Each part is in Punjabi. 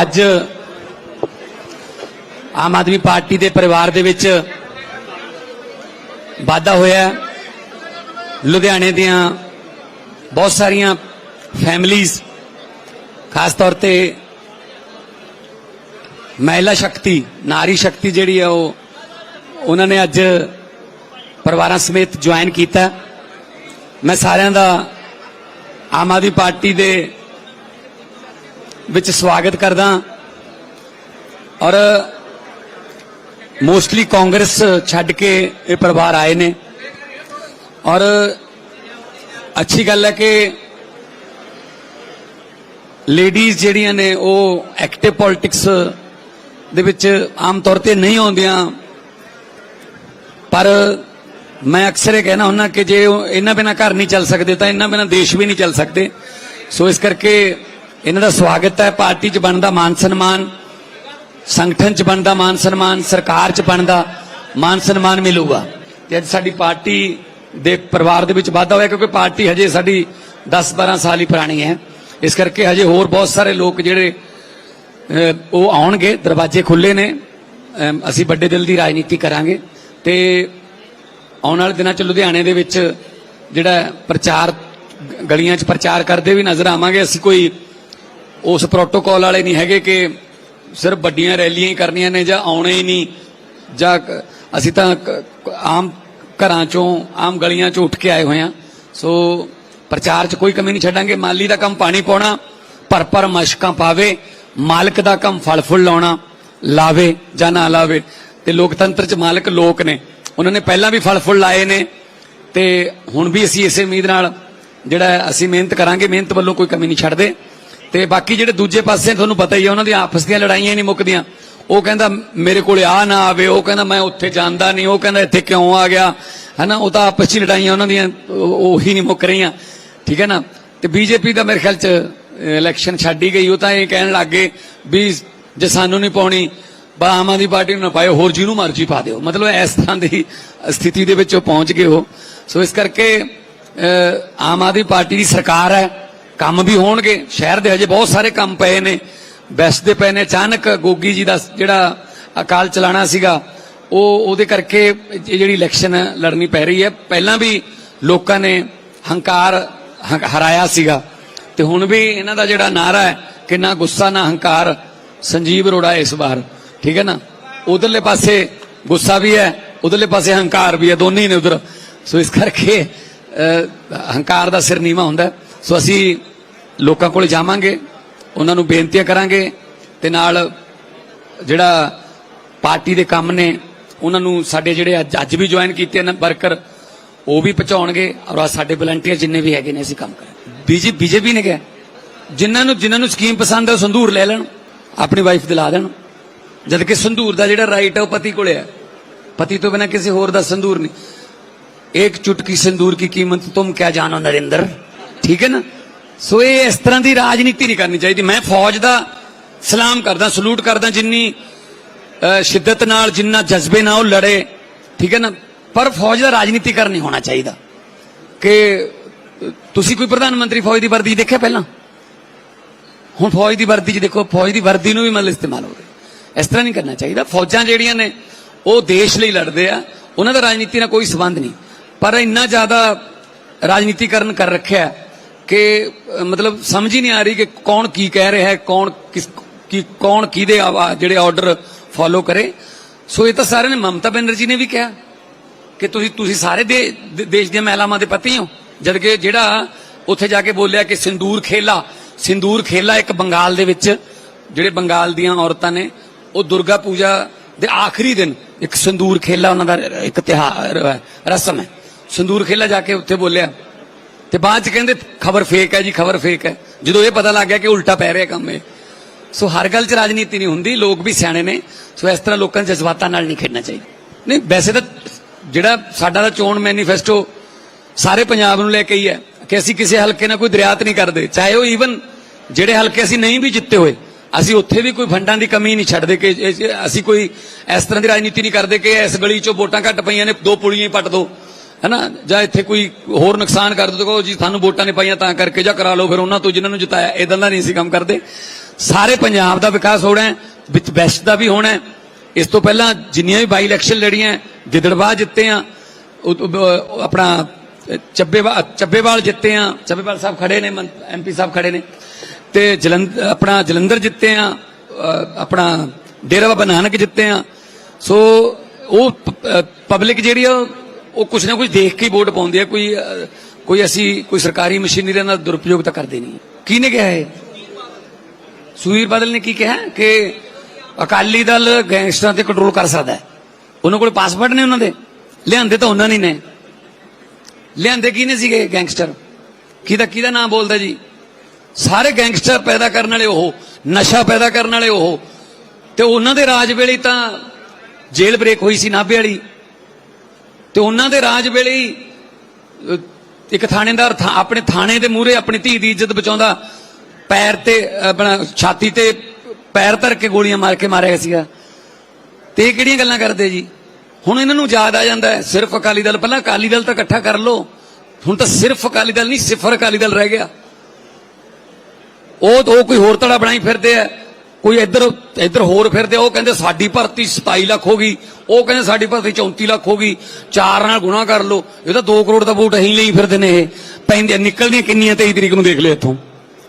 ਅੱਜ ਆਮ ਆਦਮੀ ਪਾਰਟੀ ਦੇ ਪਰਿਵਾਰ ਦੇ ਵਿੱਚ ਵਾਧਾ ਹੋਇਆ ਲੁਧਿਆਣੇ ਦੀਆਂ ਬਹੁਤ ਸਾਰੀਆਂ ਫੈਮਲੀਆਂ ਖਾਸ ਤੌਰ ਤੇ ਮਹਿਲਾ ਸ਼ਕਤੀ, ਨਾਰੀ ਸ਼ਕਤੀ ਜਿਹੜੀ ਹੈ ਉਹ ਉਹਨਾਂ ਨੇ ਅੱਜ ਪਰਿਵਾਰਾਂ ਸਮੇਤ ਜੁਆਇਨ ਕੀਤਾ। ਮੈਂ ਸਾਰਿਆਂ ਦਾ ਆਮ ਆਦਮੀ ਪਾਰਟੀ ਦੇ ਵਿੱਚ ਸਵਾਗਤ ਕਰਦਾ ਔਰ ਮੋਸਟਲੀ ਕਾਂਗਰਸ ਛੱਡ ਕੇ ਇਹ ਪਰਿਵਾਰ ਆਏ ਨੇ। ਔਰ ਅੱਛੀ ਗੱਲ ਹੈ ਕਿ ਲੇਡੀਜ਼ ਜਿਹੜੀਆਂ ਨੇ ਉਹ ਐਕਟਿਵ ਪੋਲਿਟਿਕਸ ਦੇ ਵਿੱਚ ਆਮ ਤੌਰ ਤੇ ਨਹੀਂ ਆਉਂਦੀਆਂ। ਪਰ ਮੈਂ ਅਕਸਰ ਇਹ ਕਹਿਣਾ ਹੁੰਦਾ ਕਿ ਜੇ ਉਹ ਇਹਨਾਂ ਬਿਨਾ ਘਰ ਨਹੀਂ ਚੱਲ ਸਕਦੇ ਤਾਂ ਇਹਨਾਂ ਬਿਨਾ ਦੇਸ਼ ਵੀ ਨਹੀਂ ਚੱਲ ਸਕਦੇ। ਸੋ ਇਸ ਕਰਕੇ ਇਹਨਾਂ ਦਾ ਸਵਾਗਤ ਹੈ। ਪਾਰਟੀ 'ਚ ਬਣਦਾ ਮਾਨ ਸਨਮਾਨ, ਸੰਗਠਨ 'ਚ ਬਣਦਾ ਮਾਨ ਸਨਮਾਨ, ਸਰਕਾਰ 'ਚ ਬਣਦਾ ਮਾਨ ਸਨਮਾਨ ਮਿਲੂਗਾ। ਤੇ ਅੱਜ ਸਾਡੀ ਪਾਰਟੀ ਦੇ ਪਰਿਵਾਰ ਦੇ ਵਿੱਚ ਵਾਧਾ ਹੋਇਆ ਕਿਉਂਕਿ ਪਾਰਟੀ ਹਜੇ ਸਾਡੀ 10-12 ਸਾਲ ਹੀ ਪੁਰਾਣੀ ਹੈ। ਇਸ ਕਰਕੇ ਹਜੇ ਹੋਰ ਬਹੁਤ ਸਾਰੇ ਲੋਕ ਜਿਹੜੇ ਉਹ ਆਉਣਗੇ, ਦਰਵਾਜ਼ੇ ਖੁੱਲੇ ਨੇ। ਅਸੀਂ ਵੱਡੇ ਦਿਲ ਦੀ ਰਾਜਨੀਤੀ ਕਰਾਂਗੇ। ਤੇ ਆਉਣ ਵਾਲੇ ਦਿਨਾਂ ਚ ਲੁਧਿਆਣੇ ਦੇ ਵਿੱਚ ਜਿਹੜਾ ਪ੍ਰਚਾਰ, ਗਲੀਆਂ 'ਚ ਪ੍ਰਚਾਰ ਕਰਦੇ ਵੀ ਨਜ਼ਰ ਆਵਾਂਗੇ। ਅਸੀਂ ਕੋਈ ਉਸ ਪ੍ਰੋਟੋਕਾਲ ਵਾਲੇ ਨਹੀਂ ਹੈਗੇ ਕਿ ਸਿਰਫ ਵੱਡੀਆਂ ਰੈਲੀਆਂ ਹੀ ਕਰਨੀਆਂ ਨੇ ਜਾਂ ਆਉਣੇ ਹੀ ਨਹੀਂ, ਜਾਂ ਅਸੀਂ ਤਾਂ ਆਮ ਘਰਾਂ ਚੋਂ, ਆਮ ਗਲੀਆਂ ਚੋਂ ਉੱਠ ਕੇ ਆਏ ਹੋਏ ਹਾਂ। ਸੋ ਪ੍ਰਚਾਰ 'ਚ ਕੋਈ ਕਮੀ ਨਹੀਂ ਛੱਡਾਂਗੇ। ਮਾਲੀ ਦਾ ਕੰਮ ਪਾਣੀ ਪਾਉਣਾ, ਭਰ ਭਰ ਮਸ਼ਕਾਂ ਪਾਵੇ, ਮਾਲਕ ਦਾ ਕੰਮ ਫਲ ਫੁੱਲ ਲਾਉਣਾ, ਲਾਵੇ ਜਾਂ ਨਾ ਲਾਵੇ। ਤੇ ਲੋਕਤੰਤਰ 'ਚ ਮਾਲਕ ਲੋਕ ਨੇ। ਉਹਨਾਂ ਨੇ ਪਹਿਲਾਂ ਵੀ ਫਲ ਫੁੱਲ ਲਾਏ ਨੇ ਤੇ ਹੁਣ ਵੀ ਅਸੀਂ ਇਸੇ ਉਮੀਦ ਨਾਲ ਜਿਹੜਾ ਅਸੀਂ ਮਿਹਨਤ ਕਰਾਂਗੇ। ਮਿਹਨਤ ਵੱਲੋਂ ਕੋਈ ਕਮੀ ਨਹੀਂ ਛੱਡਦੇ। ਤੇ ਬਾਕੀ ਜਿਹੜੇ ਦੂਜੇ ਪਾਸੇ ਤੁਹਾਨੂੰ ਪਤਾ ਹੀ ਹੈ ਉਹਨਾਂ ਦੀਆਂ ਆਪਸ ਦੀਆਂ ਲੜਾਈਆਂ ਨਹੀਂ ਮੁੱਕਦੀਆਂ। ਉਹ ਕਹਿੰਦਾ ਮੇਰੇ ਕੋਲ ਆ ਨਾ ਆਵੇ। ਉਹ ਕਹਿੰਦਾ ਮੈਂ ਉੱਥੇ ਜਾਂਦਾ ਨਹੀਂ। ਉਹ ਕਹਿੰਦਾ ਇੱਥੇ ਕਿਉਂ ਆ ਗਿਆ? ਹਨਾ ਉਹ ਤਾਂ ਆਪਸ 'ਚ ਹੀ ਲੜਾਈਆਂ ਉਹਨਾਂ ਦੀਆਂ ਉਹੀ ਨਹੀਂ ਮੁੱਕ ਰਹੀਆਂ। ਠੀਕ ਹੈ ਨਾ? ਤੇ ਬੀਜੇਪੀ ਦਾ ਮੇਰੇ ਖਿਆਲ 'ਚ ਇਲੈਕਸ਼ਨ ਛੱਡ ਹੀ ਗਈ। ਉਹ ਤਾਂ ਇਹ ਕਹਿਣ ਲੱਗੇ ਵੀ ਜੇ ਸਾਨੂੰ ਨਹੀਂ ਪਾਉਣੀ ਬਾ ਆਮ ਆਦਮੀ ਪਾਰਟੀ ਨੂੰ ਨਾ ਪਾਇਓ ਹੋਰ ਜਿਹਨੂੰ ਮਰਜ਼ੀ ਪਾ ਦਿਓ। ਮਤਲਬ ਇਸ ਤਰ੍ਹਾਂ ਦੀ ਸਥਿਤੀ ਦੇ ਵਿੱਚ ਉਹ ਪਹੁੰਚ ਗਏ ਉਹ। ਸੋ ਇਸ ਕਰਕੇ ਅਹ, ਆਮ ਆਦਮੀ ਪਾਰਟੀ ਦੀ ਸਰਕਾਰ ਹੈ। ਕੰਮ ਵੀ ਹੋਣਗੇ। ਸ਼ਹਿਰ ਦੇ ਹਜੇ ਬਹੁਤ ਸਾਰੇ ਕੰਮ ਪਏ ਨੇ। ਬੈਸਦੇ ਪਏ ਨੇ। ਅਚਾਨਕ ਗੋਗੀ ਜੀ ਦਾ ਜਿਹੜਾ ਅਕਾਲ ਚਲਾਣਾ ਸੀਗਾ ਉਹ ਉਹਦੇ ਕਰਕੇ ਇਹ ਜਿਹੜੀ ਇਲੈਕਸ਼ਨ ਲੜਨੀ ਪੈ ਰਹੀ ਹੈ। ਪਹਿਲਾਂ ਵੀ ਲੋਕਾਂ ਨੇ ਹੰਕਾਰ ਹਰਾਇਆ ਸੀਗਾ। ਤੇ ਹੁਣ ਵੀ ਇਹਨਾਂ ਦਾ ਜਿਹੜਾ ਨਾਰਾ ਹੈ ਕਿ ਨਾ ਗੁੱਸਾ ਨਾ ਹੰਕਾਰ ਸੰਜੀਵ ਅਰੋੜਾ ਇਸ ਵਾਰ। ਠੀਕ ਹੈ ਨਾ? ਉਧਰਲੇ ਪਾਸੇ ਗੁੱਸਾ ਵੀ ਹੈ ਉਧਰਲੇ ਪਾਸੇ ਹੰਕਾਰ ਵੀ ਹੈ। ਦੋਨੇ ਹੀ ਨੇ ਉਧਰ। ਸੋ ਇਸ ਕਰਕੇ ਅਹ, ਹੰਕਾਰ ਦਾ ਸਿਰ ਨੀਵਾ ਹੁੰਦਾ ਸੋ ਅਸੀਂ ਲੋਕਾਂ ਕੋਲ ਜਾਵਾਂਗੇ, ਉਹਨਾਂ ਨੂੰ ਬੇਨਤੀਆਂ ਕਰਾਂਗੇ ਤੇ ਨਾਲ ਜਿਹੜਾ ਪਾਰਟੀ ਦੇ ਕੰਮ ਨੇ, ਉਹਨਾਂ ਨੂੰ ਸਾਡੇ ਜਿਹੜੇ ਅੱਜ ਅੱਜ ਵੀ ਜੁਆਇਨ ਕੀਤੇ ਨੇ ਵਰਕਰ ਉਹ ਵੀ ਪਹੁੰਚਾਉਣਗੇ ਔਰ ਸਾਡੇ ਵਲੰਟੀਅਰ ਜਿੰਨੇ ਵੀ ਹੈਗੇ ਨੇ ਅਸੀਂ ਕੰਮ ਕਰਾਂਗੇ। ਬੀਜੇ ਬੀਜੇਪੀ ਨੇ ਕਿਹਾ, ਜਿਨ੍ਹਾਂ ਨੂੰ ਜਿਨ੍ਹਾਂ ਨੂੰ ਸਕੀਮ ਪਸੰਦ ਹੈ ਉਹ ਸੰਧੂਰ ਲੈ ਲੈਣ, ਆਪਣੀ ਵਾਈਫ ਦਿਲਾ ਦੇਣ। ਜਦ ਕਿ ਸੰਧੂਰ ਦਾ ਜਿਹੜਾ ਰਾਈਟ ਹੈ ਉਹ ਪਤੀ ਕੋਲੇ ਹੈ ਪਤੀ ਤੋਂ ਬਿਨਾ ਕਿਸੇ ਹੋਰ ਦਾ ਸੰਧੂਰ ਨਹੀਂ। ਇੱਕ ਚੁਟਕੀ ਸੰਧੂਰ ਕੀ ਕੀਮਤ ਤੁਮ ਕਿਆ ਜਾਣੋ ਨਰਿੰਦਰ। ਠੀਕ ਹੈ ਨਾ? ਸੋ ਇਹ ਇਸ ਤਰ੍ਹਾਂ ਦੀ ਰਾਜਨੀਤੀ ਨਹੀਂ ਕਰਨੀ ਚਾਹੀਦੀ। ਮੈਂ ਫੌਜ ਦਾ ਸਲਾਮ ਕਰਦਾ, ਸਲੂਟ ਕਰਦਾ ਜਿੰਨੀ ਸ਼ਿੱਦਤ ਨਾਲ, ਜਿੰਨਾ ਜਜ਼ਬੇ ਨਾਲ ਉਹ ਲੜੇ, ਠੀਕ ਹੈ ਨਾ? ਪਰ ਫੌਜ ਦਾ ਰਾਜਨੀਤੀਕਰਨ ਨਹੀਂ ਹੋਣਾ ਚਾਹੀਦਾ। ਕਿ ਤੁਸੀਂ ਕੋਈ ਪ੍ਰਧਾਨ ਮੰਤਰੀ ਫੌਜ ਦੀ ਵਰਦੀ ਦੇਖਿਆ ਪਹਿਲਾਂ? ਹੁਣ ਫੌਜ ਦੀ ਵਰਦੀ 'ਚ ਦੇਖੋ, ਫੌਜ ਦੀ ਵਰਦੀ ਨੂੰ ਵੀ ਮਤਲਬ ਇਸਤੇਮਾਲ ਹੋ ਰਿਹਾ। ਇਸ ਤਰ੍ਹਾਂ ਨਹੀਂ ਕਰਨਾ ਚਾਹੀਦਾ। ਫੌਜਾਂ ਜਿਹੜੀਆਂ ਨੇ, ਉਹ ਦੇਸ਼ ਲਈ ਲੜਦੇ ਆ। ਉਹਨਾਂ ਦਾ ਰਾਜਨੀਤੀ ਨਾਲ ਕੋਈ ਸਬੰਧ ਨਹੀਂ। ਪਰ ਇੰਨਾ ਜ਼ਿਆਦਾ ਰਾਜਨੀਤੀਕਰਨ ਕਰ ਰੱਖਿਆ ਕਿ ਮਤਲਬ ਸਮਝ ਹੀ ਨਹੀਂ ਆ ਰਹੀ ਕਿ ਕੌਣ ਕੀ ਕਹਿ ਰਿਹਾ ਹੈ, ਕੌਣ ਕਿਸ, ਕੀ, ਕੌਣ ਕਿਹਦੇ ਆਵਾ- ਜਿਹੜੇ ਆਰਡਰ ਫੋਲੋ ਕਰੇ। ਸੋ ਇਹ ਤਾਂ ਸਾਰਿਆਂ ਨੇ, ਮਮਤਾ ਬੈਨਰਜੀ ਨੇ ਵੀ ਕਿਹਾ ਕਿ ਤੁਸੀਂ ਤੁਸੀਂ ਸਾਰੇ ਦੇ- ਦੇਸ਼ ਦੀਆਂ ਮਹਿਲਾਵਾਂ ਦੇ ਪਤੀ ਹੋ। ਜਦ ਕਿ ਜਿਹੜਾ ਉੱਥੇ ਜਾ ਕੇ ਬੋਲਿਆ ਕਿ ਸਿੰਦੂਰ ਖੇਲਾ ਸਿੰਦੂਰ ਖੇਲਾ ਇੱਕ ਬੰਗਾਲ ਦੇ ਵਿੱਚ, ਜਿਹੜੇ ਬੰਗਾਲ ਦੀਆਂ ਔਰਤਾਂ ਨੇ, ਉਹ ਦੁਰਗਾ ਪੂਜਾ ਦੇ ਆਖਰੀ ਦਿਨ ਇੱਕ ਸਿੰਦੂਰ ਖੇਲਾ ਉਹਨਾਂ ਦਾ ਇੱਕ ਤਿਹਾਰ ਰਸਮ ਹੈ। ਸਿੰਦੂਰ ਖੇਲਾ ਜਾ ਕੇ ਉੱਥੇ ਬੋਲਿਆ ਤੇ ਬਾਅਦ ਚ ਕਹਿੰਦੇ, ਖਬਰ ਫੇਕ ਹੈ ਜੀ, ਖਬਰ ਫੇਕ ਹੈ। ਜਦੋਂ ਇਹ ਪਤਾ ਲੱਗ ਗਿਆ ਕਿ ਉਲਟਾ ਪੈ ਰਿਹਾ ਕੰਮ ਇਹ। ਸੋ ਹਰ ਗੱਲ 'ਚ ਰਾਜਨੀਤੀ ਨਹੀਂ ਹੁੰਦੀ, ਲੋਕ ਵੀ ਸਿਆਣੇ ਨੇ। ਸੋ ਇਸ ਤਰ੍ਹਾਂ ਲੋਕਾਂ ਦੇ ਜਜ਼ਬਾਤਾਂ ਨਾਲ ਨਹੀਂ ਖੇਡਣਾ ਚਾਹੀਦਾ। ਨਹੀਂ, ਵੈਸੇ ਤਾਂ ਜਿਹੜਾ ਸਾਡਾ ਤਾਂ ਚੋਣ ਮੈਨੀਫੈਸਟੋ ਸਾਰੇ ਪੰਜਾਬ ਨੂੰ ਲੈ ਕੇ ਹੀ ਹੈ ਕਿ ਅਸੀਂ ਕਿਸੇ ਹਲਕੇ ਨਾਲ ਕੋਈ ਦਰਿਆਤ ਨਹੀਂ ਕਰਦੇ। ਚਾਹੇ ਉਹ ਈਵਨ ਜਿਹੜੇ ਹਲਕੇ ਅਸੀਂ ਨਹੀਂ ਵੀ ਜਿੱਤੇ ਹੋਏ, ਅਸੀਂ ਉੱਥੇ ਵੀ ਕੋਈ ਫੰਡਾਂ ਦੀ ਕਮੀ ਨਹੀਂ ਛੱਡਦੇ ਕਿ ਅਸੀਂ ਕੋਈ ਇਸ ਤਰ੍ਹਾਂ ਦੀ ਰਾਜਨੀਤੀ ਨਹੀਂ ਕਰਦੇ ਕਿ ਇਸ ਗਲੀ 'ਚੋਂ ਵੋਟਾਂ ਘੱਟ ਪਈਆਂ ਨੇ, ਦੋ ਪੁਲੀਆਂ ਹੀ ਪੱਟ ਦੋ। ਹੈਨਾ? ਜਾਂ ਇੱਥੇ ਕੋਈ ਹੋਰ ਨੁਕਸਾਨ ਕਰ ਦੋ ਕਹੋ ਜੀ ਤੁਹਾਨੂੰ ਵੋਟਾਂ ਨੇ ਪਾਈਆਂ ਤਾਂ ਕਰਕੇ ਜਾਂ ਕਰਾ ਲਓ ਫਿਰ ਉਹਨਾਂ ਤੋਂ ਜਿਨ੍ਹਾਂ ਨੂੰ ਜਿਤਾਇਆ ਇਦਾਂ ਦਾ ਨਹੀਂ ਅਸੀਂ ਕੰਮ ਕਰਦੇ। ਸਾਰੇ ਪੰਜਾਬ ਦਾ ਵਿਕਾਸ ਹੋਣਾ ਹੈ ਵਿੱਚ ਵੈਸਟ ਦਾ ਵੀ ਹੋਣਾ ਹੈ। ਇਸ ਤੋਂ ਪਹਿਲਾਂ ਜਿੰਨੀਆਂ ਵੀ ਬਾਈ ਇਲੈਕਸ਼ਨ ਲੜੀਆਂ ਗਿੱਦੜਵਾ ਜਿੱਤੇ ਆ ਆਪਣਾ ਅਹ, ਚੱਬੇਵਾਲ ਚੱਬੇਵਾਲ ਜਿੱਤੇ ਆ ਚੱਬੇਵਾਲ ਸਾਹਿਬ ਖੜੇ ਨੇ ਐਮਪੀ ਸਾਹਿਬ ਖੜੇ ਨੇ। ਤੇ ਜਲੰਧਰ ਆਪਣਾ ਜਲੰਧਰ ਜਿੱਤੇ ਆ ਆਪਣਾ ਡੇਰਾ ਬਾਬਾ ਨਾਨਕ ਜਿੱਤੇ ਆ। ਸੋ ਉਹ ਪਬਲਿਕ ਜਿਹੜੀ ਆ ਉਹ ਕੁਛ ਨਾ ਕੁਛ ਦੇਖ ਕੇ ਵੋਟ ਪਾਉਂਦੇ ਆ, ਕੋਈ ਕੋਈ ਅਸੀਂ, ਕੋਈ ਸਰਕਾਰੀ ਮਸ਼ੀਨਰੀ ਦਾ ਦੁਰਪਯੋਗ ਤਾਂ ਕਰਦੇ ਨਹੀਂ। ਕਿਹਨੇ ਕਿਹਾ ਹੈ ਸੁਖਬੀਰ ਬਾਦਲ ਨੇ ਕੀ ਕਿਹਾ? ਕਿ ਅਕਾਲੀ ਦਲ ਗੈਂਗਸਟਰਾਂ ਤੇ ਕੰਟਰੋਲ ਕਰ ਸਕਦਾ ਹੈ। ਉਹਨਾਂ ਕੋਲ ਪਾਸਪੋਰਟ ਨੇ ਉਹਨਾਂ ਦੇ। ਲਿਆਂਦੇ ਤਾਂ ਉਹਨਾਂ ਨਹੀਂ ਨੇ। ਲਿਆਂਦੇ ਕਿਹਨੇ ਸੀਗੇ ਗੈਂਗਸਟਰ? ਕਿਹਦਾ ਕਿਹਦਾ ਨਾਮ ਬੋਲਦਾ ਜੀ? ਸਾਰੇ ਗੈਂਗਸਟਰ ਪੈਦਾ ਕਰਨ ਵਾਲੇ ਉਹ, ਨਸ਼ਾ ਪੈਦਾ ਕਰਨ ਵਾਲੇ ਉਹ। ਤੇ ਉਹਨਾਂ ਦੇ ਰਾਜ ਵੇਲੇ ਤਾਂ ਜੇਲ੍ਹ ਬ੍ਰੇਕ ਹੋਈ ਸੀ ਨਾਭੇ ਵਾਲੀ। ਤੇ ਉਹਨਾਂ ਦੇ ਰਾਜ ਵੇਲੇ ਹੀ ਇੱਕ ਥਾਣੇਦਾਰ ਆਪਣੇ ਥਾਣੇ ਦੇ ਮੂਹਰੇ ਆਪਣੀ ਧੀ ਦੀ ਇੱਜ਼ਤ ਬਚਾਉਂਦਾ, ਪੈਰ ਤੇ ਆਪਣਾ ਛਾਤੀ ਤੇ ਪੈਰ ਧਰ ਕੇ ਗੋਲੀਆਂ ਮਾਰ ਕੇ ਮਾਰਿਆ ਸੀਗਾ। ਤੇ ਇਹ ਕਿਹੜੀਆਂ ਗੱਲਾਂ ਕਰਦੇ ਜੀ? ਹੁਣ ਇਹਨਾਂ ਨੂੰ ਯਾਦ ਆ ਜਾਂਦਾ ਹੈ, ਸਿਰਫ ਅਕਾਲੀ ਦਲ, ਪਹਿਲਾਂ ਅਕਾਲੀ ਦਲ ਤਾਂ ਇਕੱਠਾ ਕਰ ਲਓ, ਹੁਣ ਤਾਂ ਸਿਰਫ ਅਕਾਲੀ ਦਲ ਨਹੀਂ, ਸਿਫਰ ਅਕਾਲੀ ਦਲ ਰਹਿ ਗਿਆ। ਉਹ ਉਹ ਕੋਈ ਹੋਰ ਧੜਾ ਬਣਾਈ ਫਿਰਦੇ ਆ। ਕੋਈ ਇੱਧਰ ਇੱਧਰ ਹੋਰ ਫਿਰਦੇ ਉਹ ਕਹਿੰਦੇ ਸਾਡੀ ਭਰਤੀ 27 ਲੱਖ ਹੋ ਗਈ, ਉਹ ਕਹਿੰਦੇ ਸਾਡੀ ਭਰਤੀ 34 ਲੱਖ ਹੋ ਗਈ, ਚਾਰ ਨਾਲ ਗੁਣਾ ਕਰ ਲਓ, ਇਹ ਤਾਂ 2 ਕਰੋੜ ਦਾ ਵੋਟ ਅਸੀਂ ਲਈ ਫਿਰਦੇ ਨੇ ਇਹ ਪੈਂਦੇ ਨਿਕਲਦੀਆਂ ਕਿੰਨੀਆਂ 23 ਤਰੀਕ ਨੂੰ ਦੇਖ ਲਿਓ ਇੱਥੋਂ।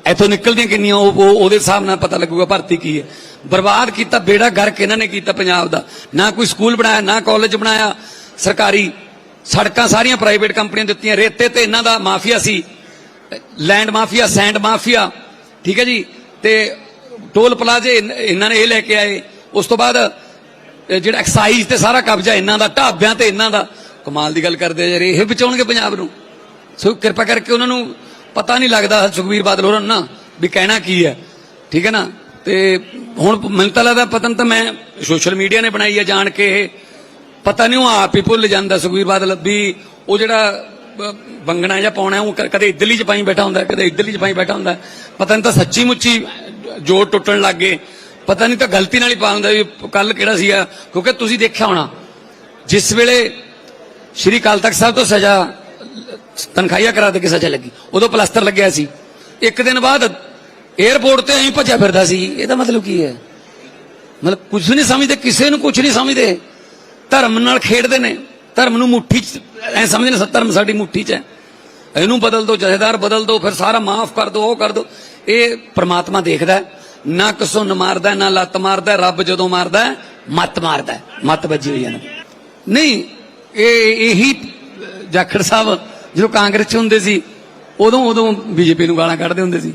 ਇੱਥੋਂ ਨਿਕਲਦੀਆਂ ਕਿੰਨੀਆਂ, ਉਹ ਉਹਦੇ ਹਿਸਾਬ ਨਾਲ ਪਤਾ ਲੱਗੂਗਾ ਭਰਤੀ ਕੀ ਹੈ। ਬਰਬਾਦ ਕੀਤਾ, ਬੇੜਾ ਗਰਕ ਇਹਨਾਂ ਨੇ ਕੀਤਾ ਪੰਜਾਬ ਦਾ। ਨਾ ਕੋਈ ਸਕੂਲ ਬਣਾਇਆ, ਨਾ ਕਾਲਜ ਬਣਾਇਆ, ਸਰਕਾਰੀ ਸੜਕਾਂ ਸਾਰੀਆਂ ਪ੍ਰਾਈਵੇਟ ਕੰਪਨੀਆਂ ਦਿੱਤੀਆਂ, ਰੇਤੇ ਤੇ ਇਹਨਾਂ ਦਾ ਮਾਫੀਆ ਸੀ ਲੈਂਡ ਮਾਫੀਆ, ਸੈਂਡ ਮਾਫੀਆ, ਠੀਕ ਹੈ ਜੀ, ਤੇ ਟੋਲ ਪਲਾਜ਼ੇ ਇਹਨਾਂ ਨੇ ਇਹ ਲੈ ਕੇ ਆਏ। ਉਸ ਤੋਂ ਬਾਅਦ ਜਿਹੜਾ ਐਕਸਾਈਜ਼ ਤੇ ਸਾਰਾ ਕਬਜ਼ਾ ਇਹਨਾਂ ਦਾ, ਢਾਬਿਆਂ ਤੇ ਇਹਨਾਂ ਦਾ, ਕਮਾਲ ਦੀ ਗੱਲ ਕਰਦੇ ਯਾਰ, ਇਹ ਬਚਾਉਣਗੇ ਪੰਜਾਬ ਨੂੰ। ਸੋ ਕਿਰਪਾ ਕਰਕੇ ਉਹਨਾਂ ਨੂੰ ਪਤਾ ਨਹੀਂ ਲੱਗਦਾ ਸੁਖਵੀਰ ਬਾਦਲ ਹੋਰਾਂ ਨੂੰ ਨਾ ਵੀ ਕਹਿਣਾ ਕੀ ਹੈ। ਠੀਕ ਹੈ ਨਾ? ਤੇ ਹੁਣ ਮੈਨੂੰ ਤਾਂ ਲੱਗਦਾ ਪਤਨ ਤਾਂ ਮੈਂ ਸੋਸ਼ਲ ਮੀਡੀਆ ਨੇ ਬਣਾਈ ਹੈ ਜਾਣ ਕੇ ਇਹ। ਪਤਾ ਨਹੀਂ ਉਹ ਆਪ ਹੀ ਭੁੱਲ ਜਾਂਦਾ ਸੁਖਵੀਰ ਬਾਦਲ ਵੀ ਉਹ ਜਿਹੜਾ ਬੰਗਣਾ ਜਾਂ ਪਾਉਣਾ, ਉਹ ਕਦੇ ਇਦਲੀ ਚ ਪਾਈ ਬੈਠਾ ਹੁੰਦਾ, ਕਦੇ ਇਦਲੀ ਚ ਪਾਈ ਬੈਠਾ ਹੁੰਦਾ। ਪਤਾ ਨਹੀਂ ਤਾਂ ਸੱਚੀ ਮੁੱਚੀ ਜੋੜ ਟੁੱਟਣ ਲੱਗ ਗਏ। ਪਤਾ ਨਹੀਂ ਤਾਂ ਗਲਤੀ ਨਾਲ ਹੀ ਪਾ ਹੁੰਦਾ ਵੀ ਕੱਲ ਕਿਹੜਾ ਸੀਗਾ, ਕਿਉਂਕਿ ਤੁਸੀਂ ਦੇਖਿਆ ਹੋਣਾ, ਜਿਸ ਵੇਲੇ ਸ਼੍ਰੀ ਕਾਲ ਤਖਤ ਸਾਹਿਬ ਤੋਂ ਸਜ਼ਾ, ਤਨਖਾਹੀਆ ਕਰਾ ਦੇ ਕੇ ਸਜ਼ਾ ਲੱਗੀ, ਉਦੋਂ ਪਲਸਤਰ ਲੱਗਿਆ ਸੀ। ਇੱਕ ਦਿਨ ਬਾਅਦ 에어ਪੋਰਟ ਤੇ ਐਂ ਭੱਜਿਆ ਫਿਰਦਾ ਸੀ। ਇਹਦਾ ਮਤਲਬ ਕੀ ਹੈ? ਮਤਲਬ ਕੁਝ ਨਹੀਂ ਸਮਝਦੇ, ਕਿਸੇ ਨੂੰ ਕੁਝ ਨਹੀਂ ਸਮਝਦੇ। ਧਰਮ ਨਾਲ ਖੇਡਦੇ ਨੇ। ਧਰਮ ਨੂੰ ਮੁੱਠੀ ਚ, ਐ ਸਮਝਦੇ ਨੇ, ਧਰਮ ਸਾਡੀ ਮੁੱਠੀ ਚ ਹੈ। ਇਹਨੂੰ ਬਦਲ ਦਿਓ ਜਥੇਦਾਰ ਬਦਲ ਦਿਓ ਫਿਰ ਸਾਰਾ ਮਾਫ ਕਰ ਦਿਓ ਉਹ ਕਰ ਦਿਓ ਇਹ ਪ੍ਰਮਾਤਮਾ ਦੇਖਦਾ ਨਾ ਕਿਸੋਂ ਨ ਮਾਰਦਾ ਨਾ ਲੱਤ ਮਾਰਦਾ, ਰੱਬ ਜਦੋਂ ਮਾਰਦਾ ਮੱਤ ਮਾਰਦਾ ਮੱਤ ਵੱਜੀ ਹੋਈ ਹੈ ਨਹੀਂ, ਇਹ ਇਹੀ ਜਾਖੜ ਸਾਹਿਬ ਜਦੋਂ ਕਾਂਗਰਸ ਚ ਹੁੰਦੇ ਸੀ, ਉਦੋਂ ਉਦੋਂ ਬੀਜੇਪੀ ਨੂੰ ਗਾਲਾਂ ਕੱਢਦੇ ਹੁੰਦੇ ਸੀ।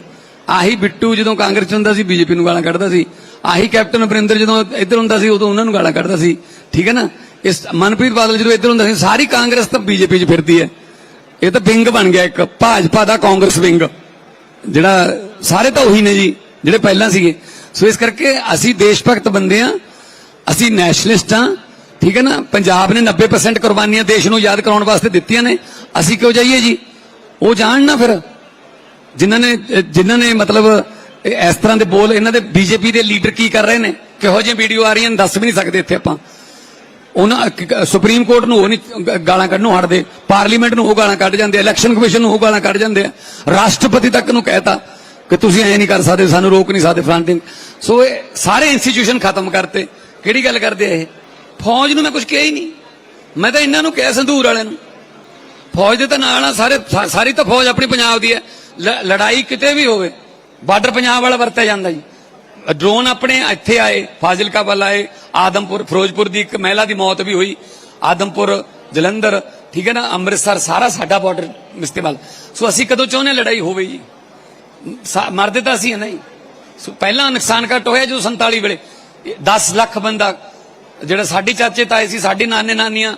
ਆਹੀ ਬਿੱਟੂ ਜਦੋਂ ਕਾਂਗਰਸ ਚ ਹੁੰਦਾ ਸੀ, ਬੀਜੇਪੀ ਨੂੰ ਗਾਲਾਂ ਕੱਢਦਾ ਸੀ। ਆਹੀ ਕੈਪਟਨ ਅਮਰਿੰਦਰ ਜਦੋਂ ਇੱਧਰ ਹੁੰਦਾ ਸੀ, ਉਦੋਂ ਉਹਨਾਂ ਨੂੰ ਗਾਲਾਂ ਕੱਢਦਾ ਸੀ। ਠੀਕ ਹੈ ਨਾ? ਇਸ ਮਨਪ੍ਰੀਤ ਬਾਦਲ ਜਦੋਂ ਇੱਧਰ ਹੁੰਦਾ ਸੀ, ਸਾਰੀ ਕਾਂਗਰਸ ਤਾਂ ਬੀਜੇਪੀ 'ਚ ਫਿਰਦੀ ਹੈ। ਇਹ ਤਾਂ ਵਿੰਗ ਬਣ ਗਿਆ ਇੱਕ, ਭਾਜਪਾ ਦਾ ਕਾਂਗਰਸ ਵਿੰਗ, ਜਿਹੜਾ ਸਾਰੇ ਤਾਂ ਉਹੀ ਨੇ ਜੀ, ਜਿਹੜੇ ਪਹਿਲਾਂ ਸੀਗੇ। ਸੋ ਇਸ ਕਰਕੇ ਅਸੀਂ ਦੇਸ਼ ਭਗਤ ਬੰਦੇ ਆ ਅਸੀਂ ਨੈਸ਼ਨਲਿਸਟ ਆ ਠੀਕ ਹੈ ਨਾ? ਪੰਜਾਬ ਨੇ 90% ਕੁਰਬਾਨੀਆਂ ਦੇਸ਼ ਨੂੰ ਯਾਦ ਕਰਾਉਣ ਵਾਸਤੇ ਦਿੱਤੀਆਂ ਨੇ। ਅਸੀਂ ਕਿਉਂ ਜਾਈਏ ਜੀ? ਉਹ ਜਾਣ ਨਾ ਫਿਰ। ਜਿਨ੍ਹਾਂ ਨੇ ਜਿਨ੍ਹਾਂ ਨੇ ਮਤਲਬ ਇਸ ਤਰ੍ਹਾਂ ਦੇ ਬੋਲ, ਇਹਨਾਂ ਦੇ ਬੀਜੇਪੀ ਦੇ ਲੀਡਰ ਕੀ ਕਰ ਰਹੇ ਨੇ? ਕਿਹੋ ਜਿਹੀ ਵੀਡੀਓ ਆ ਰਹੀਆਂ ਨੇ, ਦੱਸ ਵੀ ਨਹੀਂ ਸਕਦੇ ਇੱਥੇ ਆਪਾਂ। ਉਹਨਾਂ ਸੁਪਰੀਮ ਕੋਰਟ ਨੂੰ ਉਹ ਨਹੀਂ, ਗਾਲਾਂ ਕੱਢਣੋਂ ਹਟਦੇ। ਪਾਰਲੀਮੈਂਟ ਨੂੰ ਉਹ ਗਾਲਾਂ ਕੱਢ ਜਾਂਦੇ ਇਲੈਕਸ਼ਨ ਕਮਿਸ਼ਨ ਨੂੰ ਉਹ ਗਾਲਾਂ ਕੱਢ ਜਾਂਦੇ ਆ। ਰਾਸ਼ਟਰਪਤੀ ਤੱਕ ਨੂੰ ਕਹਿਤਾ। ਕਿ ਤੁਸੀਂ ਐ ਨਹੀਂ ਕਰ ਸਕਦੇ, ਸਾਨੂੰ ਰੋਕ ਨਹੀਂ ਸਕਦੇ ਫਲਾਂਟਿੰਗ ਸੋ ਇਹ ਸਾਰੇ ਇੰਸਟੀਟਿਊਸ਼ਨ ਖਤਮ ਕਰਤੇ। ਕਿਹੜੀ ਗੱਲ ਕਰਦੇ ਇਹ? ਫੌਜ ਨੂੰ ਮੈਂ ਕੁਝ ਕਿਹਾ ਹੀ ਨਹੀਂ। ਮੈਂ ਤਾਂ ਇਹਨਾਂ ਨੂੰ ਕਿਹਾ, ਸੰਧੂਰ ਵਾਲਿਆਂ ਨੂੰ। ਫੌਜ ਦੇ ਤਾਂ ਨਾਲ ਆ, ਸਾਰੇ ਸਾਰੀ ਤਾਂ ਫੌਜ ਆਪਣੀ ਪੰਜਾਬ ਦੀ ਹੈ। ਲੜਾਈ ਕਿਤੇ ਵੀ ਹੋਵੇ, ਬਾਰਡਰ ਪੰਜਾਬ ਵਾਲਾ ਵਰਤਿਆ ਜਾਂਦਾ ਜੀ। ਡਰੋਨ ਆਪਣੇ ਇੱਥੇ ਆਏ ਫਾਜ਼ਿਲਕਾ ਵੱਲ ਆਏ, ਆਦਮਪੁਰ, ਫਿਰੋਜ਼ਪੁਰ ਦੀ ਇੱਕ ਮਹਿਲਾ ਦੀ ਮੌਤ ਵੀ ਹੋਈ। ਆਦਮਪੁਰ, ਜਲੰਧਰ, ਠੀਕ ਹੈ ਨਾ, ਅੰਮ੍ਰਿਤਸਰ, ਸਾਰਾ ਸਾਡਾ ਬਾਰਡਰ ਇਸਤੇਮਾਲ। ਸੋ ਅਸੀਂ ਕਦੋਂ ਚਾਹੁੰਦੇ ਹਾਂ ਲੜਾਈ ਹੋਵੇ ਜੀ? ਮਰਦੇ ਤਾਂ ਅਸੀਂ ਹਾਂ ਨਹੀਂ। ਪਹਿਲਾਂ ਨੁਕਸਾਨ ਘੱਟ ਹੋਇਆ ਜਦੋਂ 47 ਵੇਲੇ। 10 ਲੱਖ ਬੰਦਾ, ਜਿਹੜਾ ਸਾਡੇ ਚਾਚੇ ਤਾਏ ਸੀ, ਸਾਡੇ ਨਾਨੇ ਨਾਨੀਆਂ,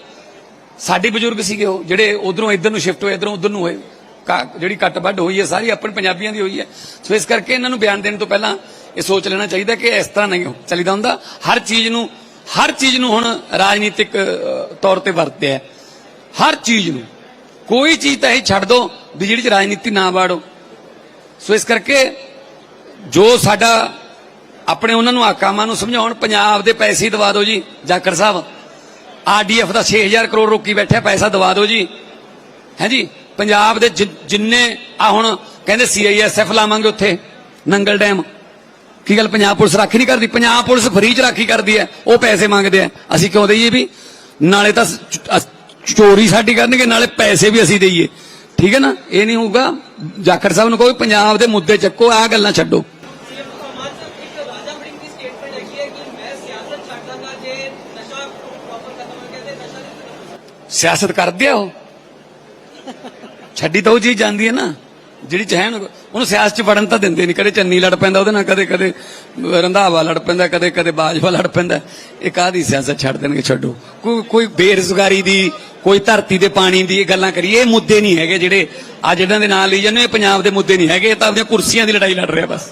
ਸਾਡੇ ਬਜ਼ੁਰਗ ਸੀਗੇ ਉਹ, ਜਿਹੜੇ ਉਧਰੋਂ ਇੱਧਰ ਨੂੰ ਸ਼ਿਫਟ ਹੋਏ, ਇਧਰੋਂ ਉਧਰ ਨੂੰ ਹੋਏ, ਕਾ- ਜਿਹੜੀ ਕੱਟ ਵੱਢ ਹੋਈ ਹੈ, ਸਾਰੀ ਆਪਣੇ ਪੰਜਾਬੀਆਂ ਦੀ ਹੋਈ ਹੈ। ਸੋ ਇਸ ਕਰਕੇ ਇਹਨਾਂ ਨੂੰ ਬਿਆਨ ਦੇਣ ਤੋਂ ਪਹਿਲਾਂ ਇਹ ਸੋਚ ਲੈਣਾ ਚਾਹੀਦਾ ਕਿ ਇਸ ਤਰ੍ਹਾਂ ਨਹੀਂ ਚੱਲੀਦਾ ਹੁੰਦਾ। ਹਰ ਚੀਜ਼ ਨੂੰ ਹਰ ਚੀਜ਼ ਨੂੰ ਹੁਣ ਰਾਜਨੀਤਿਕ ਤੌਰ ਤੇ ਵਰਤਿਆ ਹਰ ਚੀਜ਼ ਨੂੰ। ਕੋਈ ਚੀਜ਼ ਤਾਂ ਇਹ ਛੱਡ ਦੋ ਵੀ ਜਿਹੜੀ ਚ ਰਾਜਨੀਤੀ ਨਾ ਵਾੜੋ। ਸੋ ਇਸ ਕਰਕੇ ਜੋ ਸਾਡਾ ਆਪਣੇ ਉਹਨਾਂ ਨੂੰ ਆਕਾਮਾਂ ਨੂੰ ਸਮਝਾਉਣ, ਪੰਜਾਬ ਦੇ ਪੈਸੇ ਦਵਾ ਦਿਓ ਜੀ, ਜਾਖੜ ਸਾਹਿਬ। ਆਰਡੀਐਫ ਦਾ 6000 ਕਰੋੜ ਰੋਕੀ ਬੈਠਿਆ, ਪੈਸਾ ਦਵਾ ਦਿਓ ਜੀ। ਹੈ ਜੀ? ਪੰਜਾਬ ਦੇ ਜਿੰਨੇ, ਆ ਹੁਣ ਕਹਿੰਦੇ ਸੀਆਈਐਸਐਫ ਲਾਵਾਂਗੇ ਉੱਥੇ, ਨੰਗਲ ਡੈਮ। ਕੀ ਗੱਲ ਪੰਜਾਬ ਪੁਲਿਸ ਰਾਖੀ ਨਹੀਂ ਕਰਦੀ? ਪੰਜਾਬ ਪੁਲਿਸ ਫਰੀ ਚ ਰਾਖੀ ਕਰਦੀ ਹੈ, ਉਹ ਪੈਸੇ ਮੰਗਦੇ ਆ ਅਸੀਂ ਕਿਉਂ ਦਈਏ ਵੀ? ਨਾਲੇ ਤਾਂ ਚੋਰੀ ਸਾਡੀ ਕਰਨਗੇ, ਨਾਲੇ ਪੈਸੇ ਵੀ ਅਸੀਂ ਦਈਏ। ਠੀਕ ਹੈ ਨਾ? ਇਹ ਨਹੀਂ ਹੋਊਗਾ ਜਾਖੜ ਸਾਹਿਬ ਨੂੰ ਕਹੋ ਵੀ ਪੰਜਾਬ ਦੇ ਮੁੱਦੇ ਚੱਕੋ ਆ ਗੱਲਾਂ ਛੱਡੋ। ਸਿਆਸਤ ਕਰਦੇ ਆ ਉਹ। ਛੱਡੀ ਤਾਂ ਉਹ ਚੀਜ਼ ਜਾਂਦੀ ਹੈ ਨਾ। ਜਿਹੜੀ ਚਾਹਣ ਉਹਨੂੰ ਸਿਆਸਤ ਚ ਵੜਨ ਤਾਂ ਦਿੰਦੇ ਨਹੀਂ। ਕਦੇ ਚੰਨੀ ਲੜ ਪੈਂਦਾ ਉਹਦੇ ਨਾਲ, ਕਦੇ ਕਦੇ ਰੰਧਾਵਾ ਲੜ ਪੈਂਦਾ, ਕਦੇ ਕਦੇ ਬਾਜਵਾ ਲੜ ਪੈਂਦਾ। ਇਹ ਕਾਹਦੀ ਸਿਆਸਤ ਛੱਡ ਦੇਣਗੇ, ਛੱਡੋ। ਕੋਈ ਕੋਈ ਬੇਰੁਜ਼ਗਾਰੀ ਦੀ, ਕੋਈ ਧਰਤੀ ਦੇ ਪਾਣੀ ਦੀ ਇਹ ਗੱਲਾਂ ਕਰੀਏ, ਇਹ ਮੁੱਦੇ ਨਹੀਂ ਹੈਗੇ ਜਿਹੜੇ ਅੱਜ ਇਹਨਾਂ ਦੇ ਨਾਂ ਲਈ ਜਾਂਦੇ ਪੰਜਾਬ ਦੇ ਮੁੱਦੇ ਨਹੀਂ ਹੈਗੇ, ਇਹ ਤਾਂ ਆਪਣੀਆਂ ਕੁਰਸੀਆਂ ਦੀ ਲੜਾਈ ਲੜ ਰਿਹਾ ਬਸ।